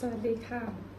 สวัสดีค่ะ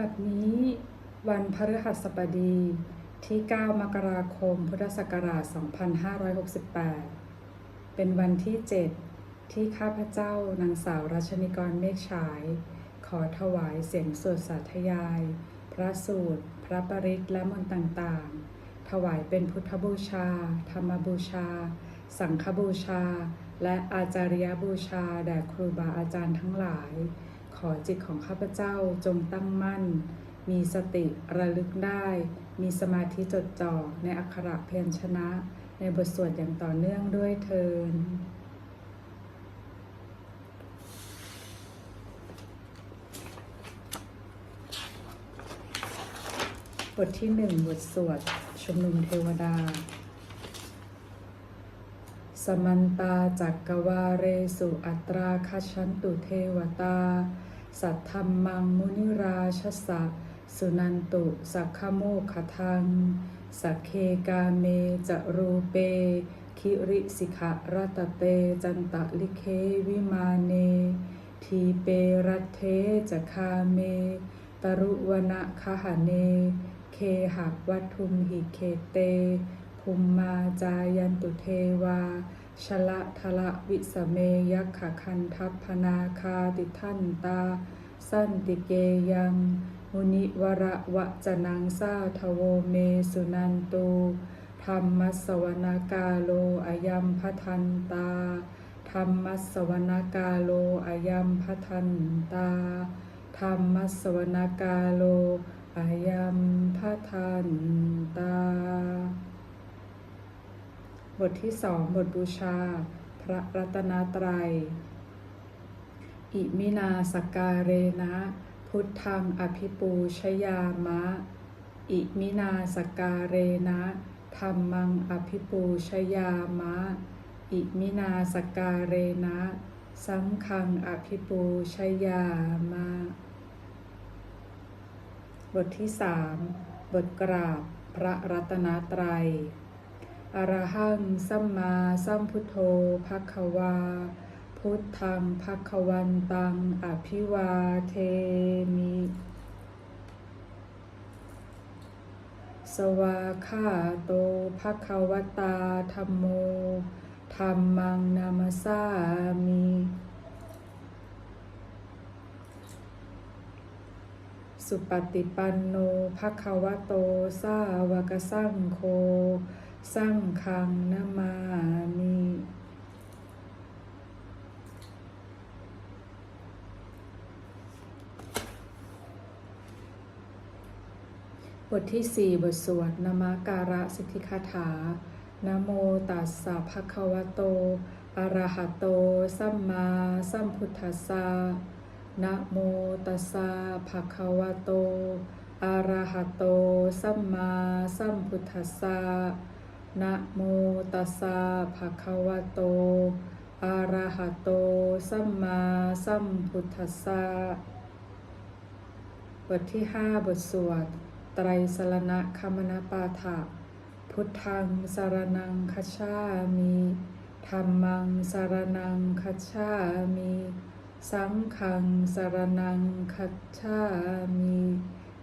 บัดนี้วันพฤหัสบดีที่ 9 มกราคม พุทธศักราช 2568 เป็นวันที่ 7 ที่ข้าพเจ้านางสาวรัชนิกรเมฆฉาย ขอถวายเสียงสวดสาธยาย พระสูตร พระปริตและมนต์ต่างๆ ถวายเป็นพุทธบูชา ธรรมบูชา สังฆบูชา และอาจารยบูชา แด่ครูบาอาจารย์ทั้งหลาย ขอจิตของข้าพเจ้าจงตั้งมั่น มีสติระลึกได้ มีสมาธิจดจ่อในอักขระเพียรชนะ ในบทสวดอย่างต่อเนื่องด้วยเทินบทที่หนึ่งบทสวดชุมนุมเทวดา สมันตาจักกวาเรสุอัตราคชันตุเทวตา สัทธรรมังมุนิราชสะ สุนันตุสักขโมขทัง สักเคกาเมจะรูเป คิริสิขะรัตเตจันตะลิเควิมาเน ทีเปรัตเทจะคาเม ตรุวนะคหเน เคหักวัตทุมหิเคเต ภูมมาจายันตุเทวา ชละทละวิสเมยักขคันทัพพนาคาติทันตา สั้นติเกยังมุนิวระวะจนังซาทโวเมสุนันตูธรรมสสวนากาโลอายัมพทันตา ธรรมสสวนากาโลอายัมพทันตาธรรมสสวนากาโลอายัมพทันตา บทที่สองบทบูชา พระรัตนตรัย อิมินาสกการเรนะ พุทธังอภิปูชยามะ อิมินาสกการเรนะธรรมังอภิปูชยามะ อิมินาสกการเรนะสังฆังอภิปูชยามะ บทที่สามบทกราบพระรัตนตรัย อรหังสัมมาสัมพุทโธภควา พุทธังภควันตัง อภิวาเทมิ สวาคาโตภควตาธรรมโมธรรมังนามสามิสุปฏิปันโนภควโต สาวกสังโฆ สังฆังนามามิบทที่ 4 บทสวดนมาการะสิทธิคาถานะโมตัสสะภะคะวะโต อะระหะโต สัมมาสัมพุทธัสสะนะโมตัสสะภะคะวะโต อะระหะโต สัมมาสัมพุทธัสสะ นะโมตัสสะภะคะวะโต อะระหะโต สัมมาสัมพุทธัสสะบทที่5บทสวด ไตรสรณะคมนาปาฐะพุทธังสารนังคัจฉามิธรรมังสารนังคัจฉามิสังฆังสารนังคัจฉามิ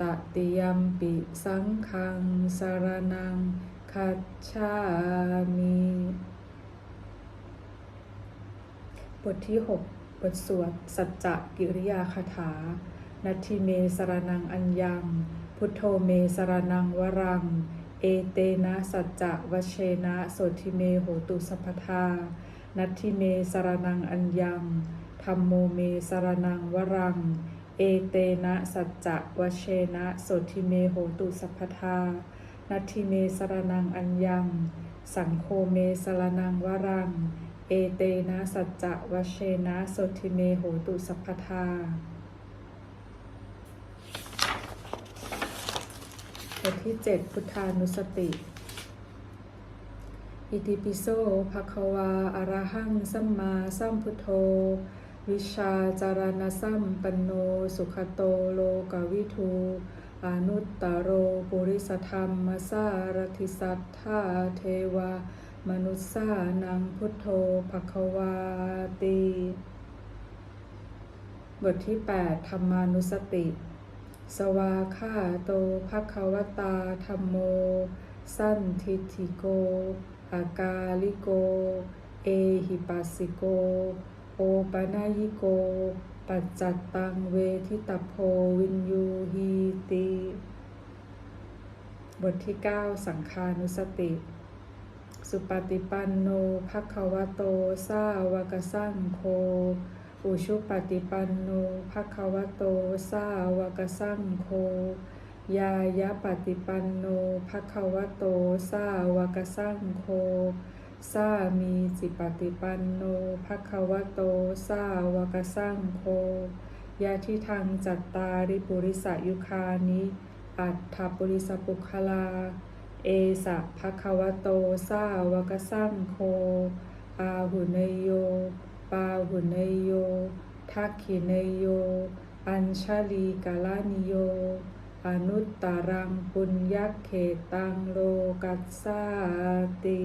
ตติยมปิสังฆังสารนังคัจฉามิบทที่ 6 บทสวด สัจจะกิริยาคาถา นัตถิเมสรนังอัญญัง พุทโธเมสรนังวรัง เอเตนะสัจจะวเชนะโสทิเมโหตุสัพพทา นัตถิเมสรนังอัญญังธรรมโมเมสรนังวรัง เอเตนะสัจจะวเชนะโสทิเมโหตุสัพพทานัตถิเมสรนังอัญญัง สังโฆเมสรนังวรัง เอเตนะสัจจะวเชนะโสทิเมโหตุสัพพทาบทที่ 7 พุทธานุสติ อิติปิโสภะคะวาอะระหังสัมมาสัมพุทโธ วิชาจารณสัมปันโน สุขโตโลกวิทูอนุตตโรปุริสธรรมสารทิสัทธาเทวา มนุสสานังพุทโธภควาติบทที่ 8 ธรรมานุสติ สวาคาโตภควตาธรรมโม สั้นทิฏฐิโก อากาลิโก เอหิปัสสิโกโอ ปนายิโก ปัจจัตตังเวทิตโพวินยูฮีติ บทที่ 9 สังคานุสติ สุปฏิปันโนภควโตสาวกสังโฆอุชุปฏิปันโนภควโตสาวกสังโฆยายะปฏิปันโนภควโตสาวกสังโฆ สามีจิปฏิปันโนภควโต สาวกสังโฆยาทิทังจัตตาริปุริสยุคานิ อัตถปุริสปุคลา เอสะภควโต สาวกสังโฆอาหุเนโย ปาหุเนโย ทักขิเนโย อัญชลีกาลานิโย อนุตตรังปุญญเขตังโลกัสสาติ